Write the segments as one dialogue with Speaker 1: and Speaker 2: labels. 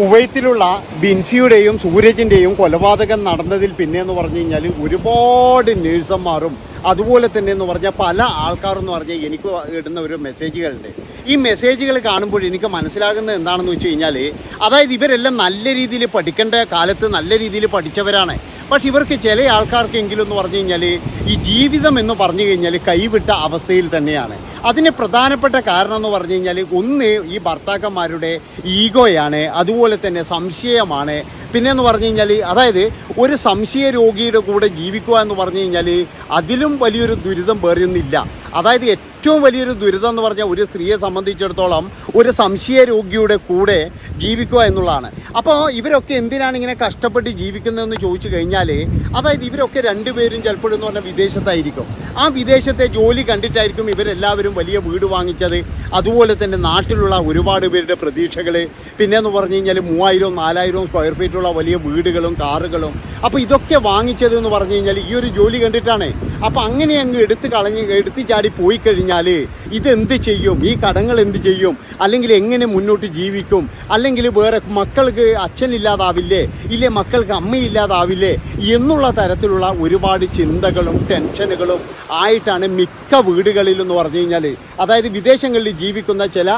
Speaker 1: കുവൈത്തിലുള്ള ബിൻസിയുടെയും സൂരജിന്റെയും കൊലപാതകം നടന്നതിൽ പിന്നെ എന്ന് പറഞ്ഞു കഴിഞ്ഞാൽ ഒരുപാട് നേഴ്സന്മാരും അതുപോലെ തന്നെ എന്ന് പറഞ്ഞാൽ പല ആൾക്കാരെന്ന് പറഞ്ഞാൽ എനിക്ക് ഇടുന്ന ഒരു മെസ്സേജുകളുണ്ട്. ഈ മെസ്സേജുകൾ കാണുമ്പോൾ എനിക്ക് മനസ്സിലാകുന്നത് എന്താണെന്ന് വെച്ച് കഴിഞ്ഞാൽ അതായത് ഇവരെല്ലാം നല്ല രീതിയിൽ പഠിക്കേണ്ട കാലത്ത് നല്ല രീതിയിൽ പഠിച്ചവരാണ്. പക്ഷെ ഇവർക്ക് ചില ആൾക്കാർക്കെങ്കിലും എന്ന് പറഞ്ഞു കഴിഞ്ഞാൽ ഈ ജീവിതം എന്ന് പറഞ്ഞു കഴിഞ്ഞാൽ കൈവിട്ട അവസ്ഥയിൽ തന്നെയാണ്. അതിന് പ്രധാനപ്പെട്ട കാരണം എന്ന് പറഞ്ഞു കഴിഞ്ഞാൽ ഒന്ന് ഈ ഭർത്താക്കന്മാരുടെ ഈഗോയാണ് അതുപോലെ തന്നെ സംശയമാണ്. പിന്നെ എന്ന് പറഞ്ഞു കഴിഞ്ഞാൽ അതായത് ഒരു സംശയ രോഗിയുടെ കൂടെ ജീവിക്കുക എന്ന് പറഞ്ഞു കഴിഞ്ഞാൽ അതിലും വലിയൊരു ദുരിതം വേറെയൊന്നുമില്ല അതായത് ഏറ്റവും വലിയൊരു ദുരിതം എന്ന് പറഞ്ഞാൽ ഒരു സ്ത്രീയെ സംബന്ധിച്ചിടത്തോളം ഒരു സംശയ രോഗിയുടെ കൂടെ ജീവിക്കുക എന്നുള്ളതാണ്. അപ്പോൾ ഇവരൊക്കെ എന്തിനാണ് ഇങ്ങനെ കഷ്ടപ്പെട്ട് ജീവിക്കുന്നതെന്ന് ചോദിച്ചു കഴിഞ്ഞാൽ അതായത് ഇവരൊക്കെ രണ്ടുപേരും ചിലപ്പോഴെന്ന് പറഞ്ഞാൽ വിദേശത്തായിരിക്കും. ആ വിദേശത്തെ ജോലി കണ്ടിട്ടായിരിക്കും ഇവരെല്ലാവരും വലിയ വീട് വാങ്ങിച്ചത്. അതുപോലെ തന്നെ നാട്ടിലുള്ള ഒരുപാട് പേരുടെ പ്രതീക്ഷകൾ പിന്നെ എന്ന് പറഞ്ഞു കഴിഞ്ഞാൽ മൂവായിരവും നാലായിരവും സ്ക്വയർ ഫീറ്റുള്ള വലിയ വീടുകളും കാറുകളും അപ്പോൾ ഇതൊക്കെ വാങ്ങിച്ചത് എന്ന് പറഞ്ഞു കഴിഞ്ഞാൽ ഈ ഒരു ജോലി കണ്ടിട്ടാണ്. അപ്പോൾ അങ്ങനെ അങ്ങ് എടുത്ത് കളഞ്ഞ് എടുത്ത് ചാടി പോയി കഴിഞ്ഞാൽ ഇതെന്ത് ചെയ്യും? ഈ കടങ്ങൾ എന്ത് ചെയ്യും? അല്ലെങ്കിൽ എങ്ങനെ മുന്നോട്ട് ജീവിക്കും? അല്ലെങ്കിൽ വേറെ മക്കൾക്ക് അച്ഛനില്ലാതാവില്ലേ? ഇല്ലേ മക്കൾക്ക് അമ്മയില്ലാതാവില്ലേ? എന്നുള്ള തരത്തിലുള്ള ഒരുപാട് ചിന്തകളും ടെൻഷനുകളും ആയിട്ടാണ് മിക്ക വീടുകളിലെന്ന് പറഞ്ഞു കഴിഞ്ഞാൽ. അതായത് വിദേശങ്ങളിൽ ജീവിക്കുന്ന ചില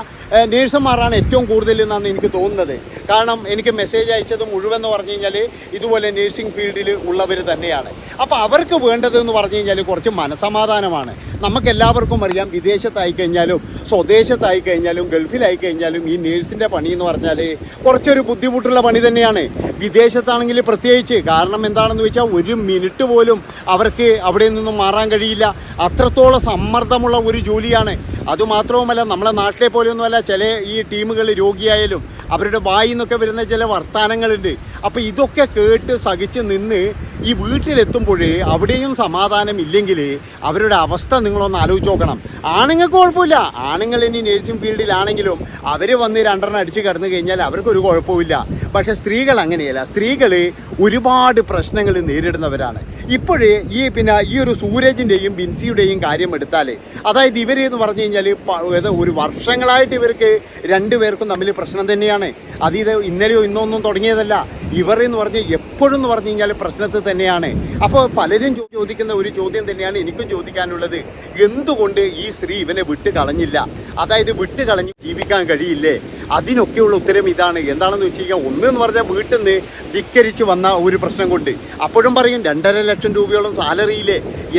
Speaker 1: നേഴ്സുമാരാണ് ഏറ്റവും കൂടുതൽ എന്നാണ് എനിക്ക് തോന്നുന്നത്. കാരണം എനിക്ക് മെസ്സേജ് അയച്ചത് മുഴുവൻ എന്ന് പറഞ്ഞു കഴിഞ്ഞാൽ ഇതുപോലെ നേഴ്സിംഗ് ഫീൽഡിൽ ഉള്ളവർ തന്നെയാണ്. അപ്പോൾ അവർക്ക് വേണ്ടത് എന്ന് പറഞ്ഞു കഴിഞ്ഞാൽ കുറച്ച് മനസമാധാനമാണ്. നമുക്ക് എല്ലാവർക്കും അറിയാം വിദേശത്തായി കഴിഞ്ഞാലും സ്വദേശത്തായി കഴിഞ്ഞാലും ഗൾഫിലായി കഴിഞ്ഞാലും ഈ നേഴ്സിന്റെ പണി എന്ന് പറഞ്ഞാൽ കുറച്ചൊരു ബുദ്ധിമുട്ടുള്ള പണി തന്നെയാണ്. വിദേശത്താണെങ്കിൽ പ്രത്യേകിച്ച് കാരണം എന്താണെന്ന് വെച്ചാൽ ഒരു മിനിറ്റ് പോലും അവർക്ക് അവിടെ നിന്നും മാറാൻ കഴിയില്ല. അത്രത്തോളം സമ്മർദ്ദമുള്ള ഒരു ജോലിയാണ്. അതുമാത്രവുമല്ല നമ്മളെ നാട്ടിലെ പോലെയൊന്നുമല്ല ചില ഈ ടീമുകൾ രോഗിയായാലും അവരുടെ വായിൽ നിന്നൊക്കെ വരുന്ന ചില വർത്തമാനങ്ങളുണ്ട്. അപ്പോൾ ഇതൊക്കെ കേട്ട് സഹിച്ച് നിന്ന് ഈ വീട്ടിലെത്തുമ്പോഴേ അവിടെയും സമാധാനം ഇല്ലെങ്കിൽ അവരുടെ അവസ്ഥ നിങ്ങളൊന്ന് ആലോചിച്ച് നോക്കണം. ആണുങ്ങൾക്ക് കുഴപ്പമില്ല. ആണുങ്ങൾ ഇനി നേഴ്സിംഗ് ഫീൽഡിലാണെങ്കിലും അവർ വന്ന് രണ്ടെണ്ണം അടിച്ച് കിടന്നു കഴിഞ്ഞാൽ അവർക്കൊരു കുഴപ്പമില്ല പക്ഷേ സ്ത്രീകൾ അങ്ങനെയല്ല. സ്ത്രീകൾ ഒരുപാട് പ്രശ്നങ്ങൾ നേരിടുന്നവരാണ്. ഇപ്പോഴേ ഈ പിന്നെ ഈ ഒരു സൂരജിന്റെയും ബിൻസിയുടെയും കാര്യം എടുത്താൽ അതായത് ഇവർ എന്ന് പറഞ്ഞു കഴിഞ്ഞാൽ ഒരു വർഷങ്ങളായിട്ട് ഇവർക്ക് രണ്ടുപേർക്കും തമ്മിൽ പ്രശ്നം തന്നെയാണ്. അത് ഇത് ഇന്നലെയോ ഇന്നോ ഒന്നും തുടങ്ങിയതല്ല. ഇവർ എന്ന് പറഞ്ഞ് എപ്പോഴും എന്ന് പറഞ്ഞു കഴിഞ്ഞാൽ പ്രശ്നത്തിൽ തന്നെയാണ്. അപ്പോൾ പലരും ചോദിക്കുന്ന ഒരു ചോദ്യം തന്നെയാണ് എനിക്കും ചോദിക്കാനുള്ളത്. എന്തുകൊണ്ട് ഈ സ്ത്രീ ഇവനെ വിട്ട് കളഞ്ഞില്ല അതായത് വിട്ട് കളഞ്ഞ് ജീവിക്കാൻ കഴിയില്ലേ? അതിനൊക്കെയുള്ള ഉത്തരം ഇതാണ്. എന്താണെന്ന് വെച്ച് കഴിഞ്ഞാൽ ഒന്ന് എന്ന് പറഞ്ഞാൽ വീട്ടിൽ നിന്ന് ധിക്കരിച്ച് വന്ന ഒരു പ്രശ്നം കൊണ്ട്. അപ്പോഴും പറയും രണ്ടര ലക്ഷം രൂപയോളം സാലറിയിൽ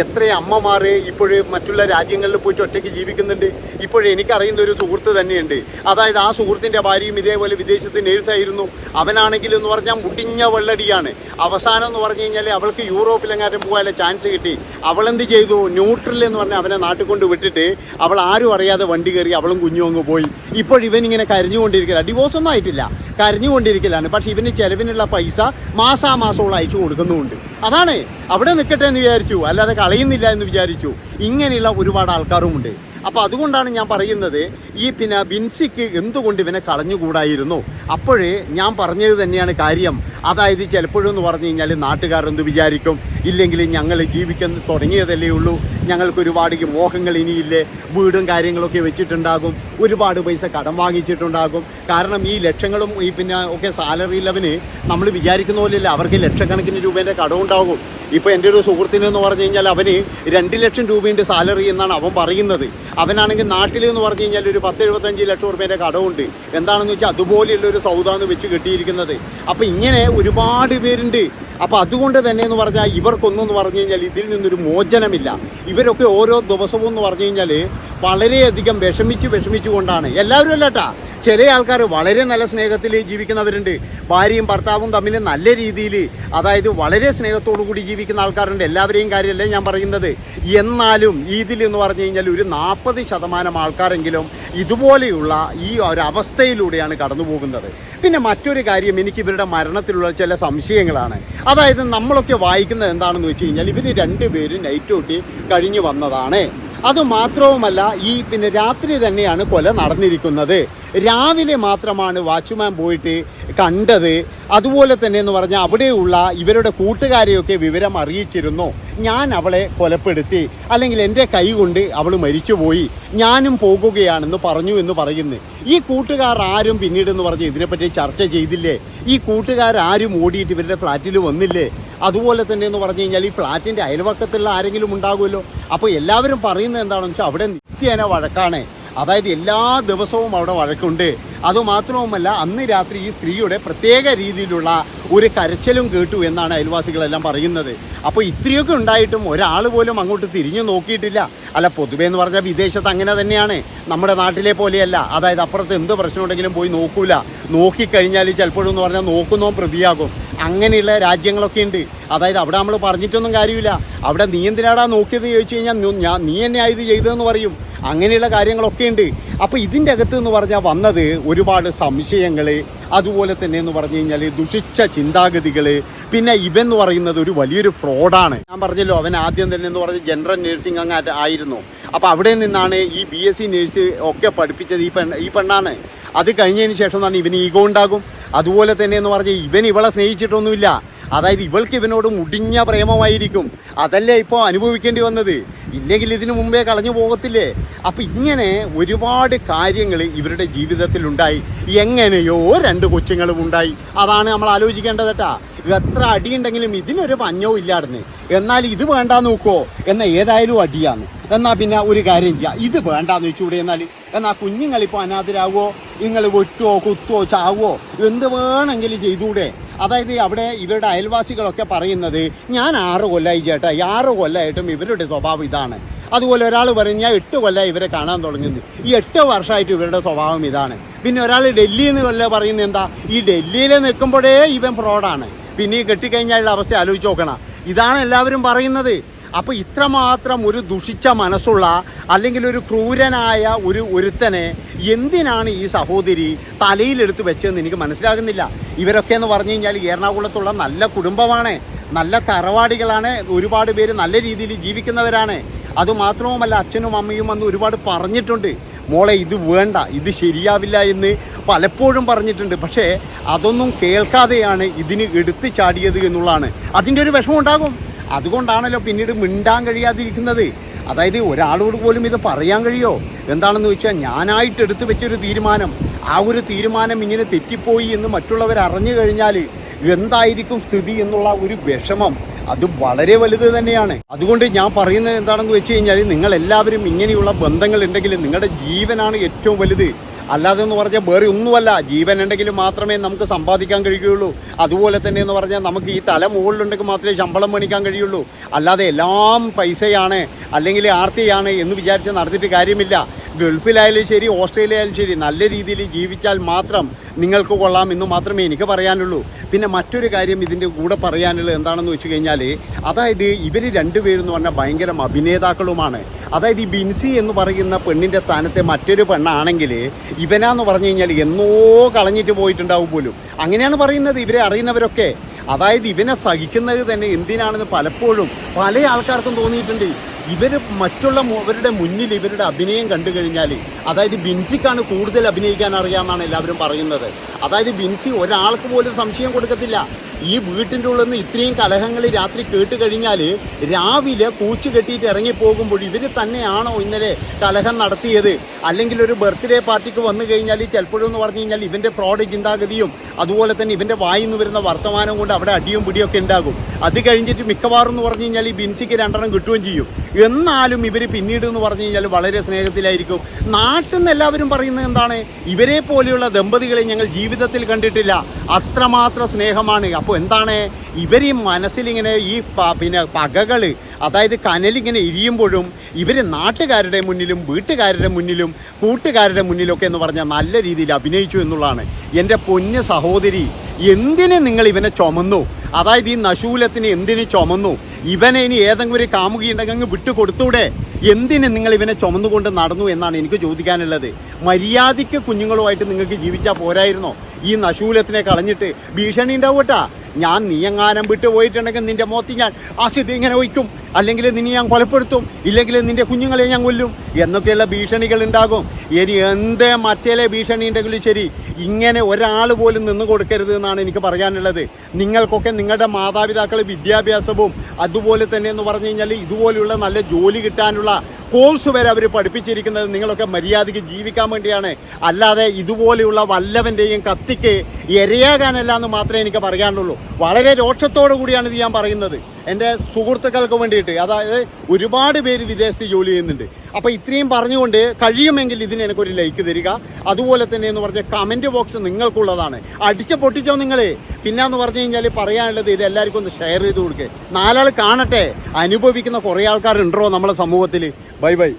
Speaker 1: എത്ര അമ്മമാർ ഇപ്പോഴേ മറ്റുള്ള രാജ്യങ്ങളിൽ പോയിട്ട് ഒറ്റയ്ക്ക് ജീവിക്കുന്നുണ്ട്? ഇപ്പോഴേ എനിക്കറിയുന്ന ഒരു സുഹൃത്ത് തന്നെയുണ്ട്. അതായത് ആ സുഹൃത്തിന്റെ ഭാര്യയും ഇതേപോലെ വിദേശത്ത് നേഴ്സായിരുന്നു അവനാണെങ്കിൽ എന്ന് പറഞ്ഞാൽ മുടിഞ്ഞ വെള്ളടിയാണ്. അവസാനം എന്ന് പറഞ്ഞു കഴിഞ്ഞാൽ അവൾക്ക് യൂറോപ്പിലെങ്ങാനും പോകാനുള്ള ചാൻസ് കിട്ടി. അവളെന്ത് ചെയ്തു? ന്യൂട്രൽ എന്ന് പറഞ്ഞാൽ അവനെ നാട്ടിൽ കൊണ്ട് വിട്ടിട്ട് അവൾ ആരും അറിയാതെ വണ്ടി കയറി അവളും കുഞ്ഞും അങ്ങ് പോയി. ഇപ്പോഴിവനിങ്ങനെ ഇങ്ങനെ കരഞ്ഞുകൊണ്ടിരിക്കില്ല ഡിവോഴ്സ് ഒന്നും ആയിട്ടില്ല. കരഞ്ഞുകൊണ്ടിരിക്കലാണ്. പക്ഷെ ഇവന് ചെലവിനുള്ള പൈസ മാസാമാസമുള്ള അയച്ചു കൊടുക്കുന്നുമുണ്ട് അതാണ്. അവിടെ നിൽക്കട്ടെ എന്ന് വിചാരിച്ചു. അല്ലാതെ കളയുന്നില്ല എന്ന് വിചാരിച്ചു. ഇങ്ങനെയുള്ള ഒരുപാട് ആൾക്കാരുമുണ്ട്. അപ്പോൾ അതുകൊണ്ടാണ് ഞാൻ പറയുന്നത് ഈ പിന്നെ ബിൻസിക്ക് എന്തുകൊണ്ട് ഇവനെ കളഞ്ഞുകൂടായിരുന്നു? അപ്പോഴേ ഞാൻ പറഞ്ഞത് തന്നെയാണ് കാര്യം. അതായത് ചിലപ്പോഴും എന്ന് പറഞ്ഞു കഴിഞ്ഞാൽ നാട്ടുകാർ എന്ത് വിചാരിക്കും? ഇല്ലെങ്കിൽ ഞങ്ങൾ ജീവിക്കാൻ തുടങ്ങിയതല്ലേ ഉള്ളൂ. ഞങ്ങൾക്ക് ഒരുപാട് മോഹങ്ങൾ ഇനിയില്ലേ. വീടും കാര്യങ്ങളൊക്കെ വെച്ചിട്ടുണ്ടാകും. ഒരുപാട് പൈസ കടം വാങ്ങിച്ചിട്ടുണ്ടാകും. കാരണം ഈ ലക്ഷങ്ങളും ഈ പിന്നെ ഒക്കെ സാലറി ലെവന് നമ്മൾ വിചാരിക്കുന്ന പോലെയല്ല. അവർക്ക് ലക്ഷക്കണക്കിന് രൂപേന്റെ കടം ഉണ്ടാകും. ഇപ്പോൾ എന്റെ ഒരു സുഹൃത്തിന് എന്ന് പറഞ്ഞു കഴിഞ്ഞാൽ അവന് രണ്ട് ലക്ഷം രൂപേന്റെ സാലറി എന്നാണ് അവൻ പറയുന്നത്. അവനാണെങ്കിൽ നാട്ടിൽ എന്ന് പറഞ്ഞു കഴിഞ്ഞാൽ ഒരു പത്ത് എഴുപത്തഞ്ച് ലക്ഷം റുപ്യേന്റെ കടമുണ്ട്. എന്താണെന്ന് വെച്ചാൽ അതുപോലെയുള്ള ഒരു സൗദാന്ന് വെച്ച് കെട്ടിയിരിക്കുന്നത്. അപ്പോൾ ഇങ്ങനെ ഒരുപാട് പേരുണ്ട്. അപ്പോൾ അതുകൊണ്ട് തന്നെ എന്ന് പറഞ്ഞാൽ ഇവർക്കൊന്നും എന്ന് പറഞ്ഞു കഴിഞ്ഞാൽ ഇതിൽ നിന്നൊരു മോചനമില്ല. ഇവരൊക്കെ ഓരോ ദിവസവും എന്ന് പറഞ്ഞു കഴിഞ്ഞാൽ വളരെയധികം വിഷമിച്ച് വിഷമിച്ചുകൊണ്ടാണ് എല്ലാവരും അല്ലട്ടാ ചില ആൾക്കാർ വളരെ നല്ല സ്നേഹത്തിൽ ജീവിക്കുന്നവരുണ്ട്. ഭാര്യയും ഭർത്താവും തമ്മിൽ നല്ല രീതിയിൽ അതായത് വളരെ സ്നേഹത്തോടു കൂടി ജീവിക്കുന്ന ആൾക്കാരുണ്ട്. എല്ലാവരെയും കാര്യമല്ലേ ഞാൻ പറയുന്നത്? എന്നാലും ഇതിൽ എന്ന് പറഞ്ഞു കഴിഞ്ഞാൽ ഒരു നാൽപ്പത് ശതമാനം ആൾക്കാരെങ്കിലും ഇതുപോലെയുള്ള ഈ ഒരു അവസ്ഥയിലൂടെയാണ് കടന്നു പോകുന്നത്. പിന്നെ മറ്റൊരു കാര്യം എനിക്ക് ഇവരുടെ മരണത്തിലുള്ള ചില സംശയങ്ങളാണ്. അതായത് നമ്മളൊക്കെ വായിക്കുന്നത് എന്താണെന്ന് വെച്ച് കഴിഞ്ഞാൽ ഇവർ രണ്ടുപേരും നൈറ്റ് ഡ്യൂട്ടി കഴിഞ്ഞു വന്നതാണ്. അതുമാത്രവുമല്ല ഈ പിന്നെ രാത്രി തന്നെയാണ് കൊല നടന്നിരിക്കുന്നത്. രാവിലെ മാത്രമാണ് വാച്ച്മാൻ പോയിട്ട് കണ്ടത്. അതുപോലെ തന്നെ എന്ന് പറഞ്ഞാൽ അവിടെയുള്ള ഇവരുടെ കൂട്ടുകാരെയൊക്കെ വിവരം അറിയിച്ചിരുന്നു. ഞാൻ അവളെ കൊലപ്പെടുത്തി. അല്ലെങ്കിൽ എന്റെ കൈ കൊണ്ട് അവൾ മരിച്ചുപോയി. ഞാനും പോകുകയാണെന്ന് പറഞ്ഞു എന്ന് പറയുന്നു. ഈ കൂട്ടുകാർ ആരും പിന്നീട് എന്ന് പറഞ്ഞ് ഇതിനെപ്പറ്റി ചർച്ച ചെയ്തില്ലേ? ഈ കൂട്ടുകാരും ഓടിയിട്ട് ഇവരുടെ ഫ്ലാറ്റിൽ വന്നില്ലേ? അതുപോലെ തന്നെ എന്ന് പറഞ്ഞു കഴിഞ്ഞാൽ ഈ ഫ്ലാറ്റിന്റെ അയൽവക്കത്തുള്ള ആരെങ്കിലും ഉണ്ടാകുമല്ലോ. അപ്പോൾ എല്ലാവരും പറയുന്നത് എന്താണെന്ന് വെച്ചാൽ അവിടെ നിത്യേന വഴക്കാണ്. അതായത് എല്ലാ ദിവസവും അവിടെ വഴക്കുണ്ട്. അതുമാത്രവുമല്ല അന്ന് രാത്രി ഈ സ്ത്രീയുടെ പ്രത്യേക രീതിയിലുള്ള ഒരു കരച്ചിലും കേട്ടു എന്നാണ് അയൽവാസികളെല്ലാം പറയുന്നത്. അപ്പോൾ ഇത്രയൊക്കെ ഉണ്ടായിട്ടും ഒരാൾ പോലും അങ്ങോട്ട് തിരിഞ്ഞു നോക്കിയിട്ടില്ല. അല്ല പൊതുവേ എന്ന് പറഞ്ഞാൽ വിദേശത്ത് അങ്ങനെ തന്നെയാണ്. നമ്മുടെ നാട്ടിലെ പോലെയല്ല. അതായത് അപ്പുറത്ത് എന്ത് പ്രശ്നമുണ്ടെങ്കിലും പോയി നോക്കൂല. നോക്കിക്കഴിഞ്ഞാൽ ചിലപ്പോഴും എന്ന് പറഞ്ഞാൽ നോക്കുന്നോ പ്രതിയാകും. അങ്ങനെയുള്ള രാജ്യങ്ങളൊക്കെ ഉണ്ട്. അതായത് അവിടെ നമ്മൾ പറഞ്ഞിട്ടൊന്നും കാര്യമില്ല. അവിടെ നീ എന്തിനാടാ നോക്കിയത് ചോദിച്ചു കഴിഞ്ഞാൽ ഞാൻ നീ തന്നെയാ ഇത് ചെയ്തതെന്ന് പറയും. അങ്ങനെയുള്ള കാര്യങ്ങളൊക്കെ ഉണ്ട്. അപ്പോൾ ഇതിന്റെ അകത്ത് എന്ന് പറഞ്ഞാൽ വന്നത് ഒരുപാട് സംശയങ്ങൾ അതുപോലെ തന്നെ എന്ന് പറഞ്ഞു കഴിഞ്ഞാൽ ദുഷിച്ച ചിന്താഗതികൾ. പിന്നെ ഇവൻ എന്ന് പറയുന്നത് ഒരു വലിയൊരു ഫ്രോഡാണ്. ഞാൻ പറഞ്ഞല്ലോ അവൻ ആദ്യം തന്നെ എന്ന് പറഞ്ഞ ജനറൽ നേഴ്സിംഗ് അങ്ങ് ആയിരുന്നു. അപ്പോൾ അവിടെ നിന്നാണ് ഈ ബി എസ് സി നേഴ്സ് ഒക്കെ പഠിപ്പിച്ചത് ഈ പെൺ ഈ പെണ്ണാണ്. അത് കഴിഞ്ഞതിന് ശേഷം തന്നെ ഇവന് ഈഗോ ഉണ്ടാകും. അതുപോലെ തന്നെ എന്ന് പറഞ്ഞാൽ ഇവൻ ഇവളെ സ്നേഹിച്ചിട്ടൊന്നുമില്ല. അതായത് ഇവൾക്ക് ഇവനോട് മുടിഞ്ഞ പ്രേമമായിരിക്കും. അതല്ലേ ഇപ്പോൾ അനുഭവിക്കേണ്ടി വന്നത്? ഇല്ലെങ്കിൽ ഇതിനു മുമ്പേ കളഞ്ഞു പോകത്തില്ലേ? അപ്പം ഇങ്ങനെ ഒരുപാട് കാര്യങ്ങൾ ഇവരുടെ ജീവിതത്തിൽ ഉണ്ടായി. എങ്ങനെയോ രണ്ട് കൊച്ചുങ്ങളും ഉണ്ടായി. അതാണ് നമ്മൾ ആലോചിക്കേണ്ടത് കേട്ടാ. എത്ര അടിയുണ്ടെങ്കിലും ഇതിനൊരു പഞ്ഞവും ഇല്ലായിരുന്നു. എന്നാൽ ഇത് വേണ്ട നോക്കുമോ എന്ന ഏതായാലും അടിയാന്ന് എന്നാൽ പിന്നെ ഒരു കാര്യം ചെയ്യാം ഇത് വേണ്ടാന്ന് വെച്ചുകൂടെ എന്നാൽ എന്നാൽ കുഞ്ഞുങ്ങളിപ്പോൾ അനാഥരാകുമോ നിങ്ങൾ വെട്ടുവോ കുത്തുവോ ചാവോ? എന്ത് വേണമെങ്കിലും ചെയ്തുകൂടെ അതായത് അവിടെ ഇവരുടെ അയൽവാസികളൊക്കെ പറയുന്നത് ഞാൻ ആറ് കൊല്ലമായി ചേട്ടാ. ആറ് കൊല്ലമായിട്ടും ഇവരുടെ സ്വഭാവം ഇതാണ്. അതുപോലെ ഒരാൾ പറയും ഞാൻ എട്ട് കൊല്ലമായി ഇവരെ കാണാൻ തുടങ്ങുന്നു. ഈ എട്ട് വർഷമായിട്ട് ഇവരുടെ സ്വഭാവം ഇതാണ്. പിന്നെ ഒരാൾ ഡൽഹിയിൽ നിന്ന് വല്ല പറയുന്നത് എന്താ? ഈ ഡൽഹിയിൽ നിൽക്കുമ്പോഴേ ഇവൻ ഫ്രോഡാണ് പിന്നെ ഈ കെട്ടിക്കഴിഞ്ഞാലുള്ള അവസ്ഥ ആലോചിച്ച് നോക്കണം. ഇതാണ് എല്ലാവരും പറയുന്നത്. അപ്പോൾ ഇത്രമാത്രം ഒരു ദുഷിച്ച മനസ്സുള്ള അല്ലെങ്കിൽ ഒരു ക്രൂരനായ ഒരു ഒരുത്തനെ എന്തിനാണ് ഈ സഹോദരി തലയിലെടുത്ത് വെച്ചതെന്ന് എനിക്ക് മനസ്സിലാകുന്നില്ല. ഇവരൊക്കെ എന്ന് പറഞ്ഞു കഴിഞ്ഞാൽ എറണാകുളത്തുള്ള നല്ല കുടുംബമാണ് നല്ല തറവാടികളാണ് ഒരുപാട് പേര് നല്ല രീതിയിൽ ജീവിക്കുന്നവരാണ്. അതുമാത്രവുമല്ല അച്ഛനും അമ്മയും വന്ന് ഒരുപാട് പറഞ്ഞിട്ടുണ്ട് മോളെ ഇത് വേണ്ട ഇത് ശരിയാവില്ല എന്ന് പലപ്പോഴും പറഞ്ഞിട്ടുണ്ട്. പക്ഷേ അതൊന്നും കേൾക്കാതെയാണ് ഇതിന് എടുത്തു ചാടിയത് എന്നുള്ളതാണ്. അതിന്റെ ഒരു വിഷമം ഉണ്ടാകും. അതുകൊണ്ടാണല്ലോ പിന്നീട് മിണ്ടാൻ കഴിയാതിരിക്കുന്നത്. അതായത് ഒരാളോട് പോലും ഇത് പറയാൻ കഴിയോ? എന്താണെന്ന് വെച്ചാൽ ഞാനായിട്ട് എടുത്തു വെച്ചൊരു തീരുമാനം. ആ ഒരു തീരുമാനം ഇങ്ങനെ തെറ്റിപ്പോയി എന്ന് മറ്റുള്ളവർ അറിഞ്ഞു കഴിഞ്ഞാൽ എന്തായിരിക്കും സ്ഥിതി എന്നുള്ള ഒരു വിഷമം. അത് വളരെ വലുത് തന്നെയാണ്. അതുകൊണ്ട് ഞാൻ പറയുന്നത് എന്താണെന്ന് വെച്ച് കഴിഞ്ഞാൽ നിങ്ങൾ എല്ലാവരും ഇങ്ങനെയുള്ള ബന്ധങ്ങൾ ഉണ്ടെങ്കിൽ നിങ്ങളുടെ ജീവനാണ് ഏറ്റവും വലുത്. അല്ലാതെ എന്ന് പറഞ്ഞാൽ വേറെ ഒന്നുമല്ല. ജീവൻ ഉണ്ടെങ്കിൽ മാത്രമേ നമുക്ക് സമ്പാദിക്കാൻ കഴിയുകയുള്ളൂ അതുപോലെ തന്നെ എന്ന് പറഞ്ഞാൽ നമുക്ക് ഈ തല മുകളിലുണ്ടെങ്കിൽ മാത്രമേ ശമ്പളം മേടിക്കാൻ കഴിയുള്ളൂ. അല്ലാതെ എല്ലാം പൈസയാണ് അല്ലെങ്കിൽ ആർത്തിയാണ് എന്ന് വിചാരിച്ച് നടത്തിയിട്ട് കാര്യമില്ല. ഗൾഫിലായാലും ശരി ഓസ്ട്രേലിയ ആയാലും ശരി നല്ല രീതിയിൽ ജീവിച്ചാൽ മാത്രം നിങ്ങൾക്ക് കൊള്ളാം എന്ന് മാത്രമേ എനിക്ക് പറയാനുള്ളൂ. പിന്നെ മറ്റൊരു കാര്യം ഇതിന്റെ കൂടെ പറയാനുള്ളത് എന്താണെന്ന് വെച്ച് കഴിഞ്ഞാൽ അതായത് ഇവർ രണ്ടുപേരും എന്ന് പറഞ്ഞാൽ ഭയങ്കര അഭിനേതാക്കളുമാണ്. അതായത് ഈ ബിൻസി എന്ന് പറയുന്ന പെണ്ണിന്റെ സ്ഥാനത്തെ മറ്റൊരു പെണ്ണാണെങ്കിൽ ഇവനാന്ന് പറഞ്ഞു കഴിഞ്ഞാൽ എന്നോ കളഞ്ഞിട്ട് പോയിട്ടുണ്ടാവും പോലും. അങ്ങനെയാണ് പറയുന്നത് ഇവരെ അറിയുന്നവരൊക്കെ. അതായത് ഇവനെ സഹിക്കുന്നത് തന്നെ എന്തിനാണെന്ന് പലപ്പോഴും പല ആൾക്കാർക്കും തോന്നിയിട്ടുണ്ട്. ഇവർ മറ്റുള്ള അവരുടെ മുന്നിൽ ഇവരുടെ അഭിനയം കണ്ടു കഴിഞ്ഞാൽ അതായത് ബിൻസിക്കാണ് കൂടുതൽ അഭിനയിക്കാൻ അറിയാമെന്നാണ് എല്ലാവരും പറയുന്നത്. അതായത് ബിൻസി ഒരാൾക്ക് പോലും സംശയം കൊടുക്കത്തില്ല. ഈ വീട്ടിന്റെ ഉള്ളിൽ നിന്ന് ഇത്രയും കലഹങ്ങൾ രാത്രി കേട്ട് കഴിഞ്ഞാൽ രാവിലെ കൂച്ചു കെട്ടിയിട്ട് ഇറങ്ങിപ്പോകുമ്പോൾ ഇവർ തന്നെയാണോ ഇന്നലെ കലഹം നടത്തിയത്? അല്ലെങ്കിൽ ഒരു ബർത്ത്ഡേ പാർട്ടിക്ക് വന്നു കഴിഞ്ഞാൽ ചിലപ്പോഴെന്ന് പറഞ്ഞു കഴിഞ്ഞാൽ ഇവന്റെ ഫ്രോഡ് ചിന്താഗതിയും അതുപോലെ തന്നെ ഇവന്റെ വായിൽ നിന്ന് വരുന്ന വർത്തമാനം കൊണ്ട് അവിടെ അടിയും പിടിയൊക്കെ ഉണ്ടാകും. അത് കഴിഞ്ഞിട്ട് മിക്കവാറും എന്ന് പറഞ്ഞു കഴിഞ്ഞാൽ ഈ ബിൻസിക്ക് രണ്ടെണ്ണം കിട്ടുകയും ചെയ്യും. എന്നാലും ഇവർ പിന്നീട് എന്ന് പറഞ്ഞു കഴിഞ്ഞാൽ വളരെ സ്നേഹത്തിലായിരിക്കും. നാട്ടിൽ നിന്ന് എല്ലാവരും പറയുന്നത് എന്താണ്? ഇവരെ പോലെയുള്ള ദമ്പതികളെ ഞങ്ങൾ ജീവിതത്തിൽ കണ്ടിട്ടില്ല. അത്രമാത്രം സ്നേഹമാണ്. അപ്പോൾ എന്താണ് ഇവർ ഈ മനസ്സിലിങ്ങനെ ഈ പിന്നെ പകകൾ അതായത് കനലിങ്ങനെ ഇരിയുമ്പോഴും ഇവർ നാട്ടുകാരുടെ മുന്നിലും വീട്ടുകാരുടെ മുന്നിലും കൂട്ടുകാരുടെ മുന്നിലൊക്കെ എന്ന് പറഞ്ഞാൽ നല്ല രീതിയിൽ അഭിനയിച്ചു എന്നുള്ളതാണ്. എന്റെ പൊന്ന് സഹോദരി എന്തിന് നിങ്ങൾ ഇവനെ ചുമന്നു? അതായത് ഈ നശൂലത്തിന് എന്തിന് ചുമന്നു? ഇവനെ ഇനി ഏതെങ്കിലും ഒരു കാമുകി ഉണ്ടെങ്കിൽ അങ്ങ് വിട്ടു കൊടുത്തൂടെ എന്തിന് നിങ്ങൾ ഇവനെ ചുമന്നുകൊണ്ട് നടന്നു എന്നാണ് എനിക്ക് ചോദിക്കാനുള്ളത്. മര്യാദയ്ക്ക് കുഞ്ഞുങ്ങളുമായിട്ട് നിങ്ങൾക്ക് ജീവിച്ചാൽ പോരായിരുന്നോ? ഈ നശൂലത്തിനെ കളഞ്ഞിട്ട് ഭീഷണി ഉണ്ടാവട്ടാ ഞാൻ നീ എങ്ങാനും വിട്ടു പോയിട്ടുണ്ടെങ്കിൽ നിന്റെ മോത്തി ഞാൻ ആശുപത്രി ഇങ്ങനെ ഒഴിക്കും. അല്ലെങ്കിൽ നിന്നെ ഞാൻ കൊലപ്പെടുത്തും. ഇല്ലെങ്കിൽ നിന്റെ കുഞ്ഞുങ്ങളെ ഞാൻ കൊല്ലും. എന്നൊക്കെയുള്ള ഭീഷണികൾ ഉണ്ടാകും. ഇനി എന്ത് മറ്റേലെ ഭീഷണി ഉണ്ടെങ്കിലും ശരി. ഇങ്ങനെ ഒരാൾ പോലും നിന്ന് കൊടുക്കരുത് എന്നാണ് എനിക്ക് പറയാനുള്ളത്. നിങ്ങൾക്കൊക്കെ നിങ്ങളുടെ മാതാപിതാക്കൾ വിദ്യാഭ്യാസവും അതുപോലെ തന്നെ എന്ന് പറഞ്ഞു കഴിഞ്ഞാൽ ഇതുപോലെയുള്ള നല്ല ജോലി കിട്ടാനുള്ള കോഴ്സ് വരെ അവർ പഠിപ്പിച്ചിരിക്കുന്നത് നിങ്ങളൊക്കെ മര്യാദയ്ക്ക് ജീവിക്കാൻ വേണ്ടിയാണ്. അല്ലാതെ ഇതുപോലെയുള്ള വല്ലവന്റെയും കത്തിക്ക് ഇരയാകാനല്ല എന്ന് മാത്രമേ എനിക്ക് പറയാനുള്ളൂ. വളരെ രോക്ഷത്തോടു കൂടിയാണ് ഇത് ഞാൻ പറയുന്നത്. എന്റെ സുഹൃത്തുക്കൾക്ക് വേണ്ടിയിട്ട് അതായത് ഒരുപാട് പേര് വിദേശത്ത് ജോലി ചെയ്യുന്നുണ്ട്. അപ്പോൾ ഇത്രയും പറഞ്ഞുകൊണ്ട് കഴിയുമെങ്കിൽ ഇതിന് എനിക്കൊരു ലൈക്ക് തരിക. അതുപോലെ തന്നെ എന്ന് പറഞ്ഞ കമന്റ് ബോക്സ് നിങ്ങൾക്കുള്ളതാണ്. അടിച്ച് പൊട്ടിച്ചോ നിങ്ങൾ പിന്നെന്ന് പറഞ്ഞു കഴിഞ്ഞാൽ പറയാനുള്ളത് ഇത് എല്ലാവർക്കും ഒന്ന് ഷെയർ ചെയ്ത് കൊടുക്കുക നാലാൾ കാണട്ടെ. അനുഭവിക്കുന്ന കുറേ ആൾക്കാരുണ്ടോ നമ്മുടെ സമൂഹത്തിൽ ബൈ ബൈ.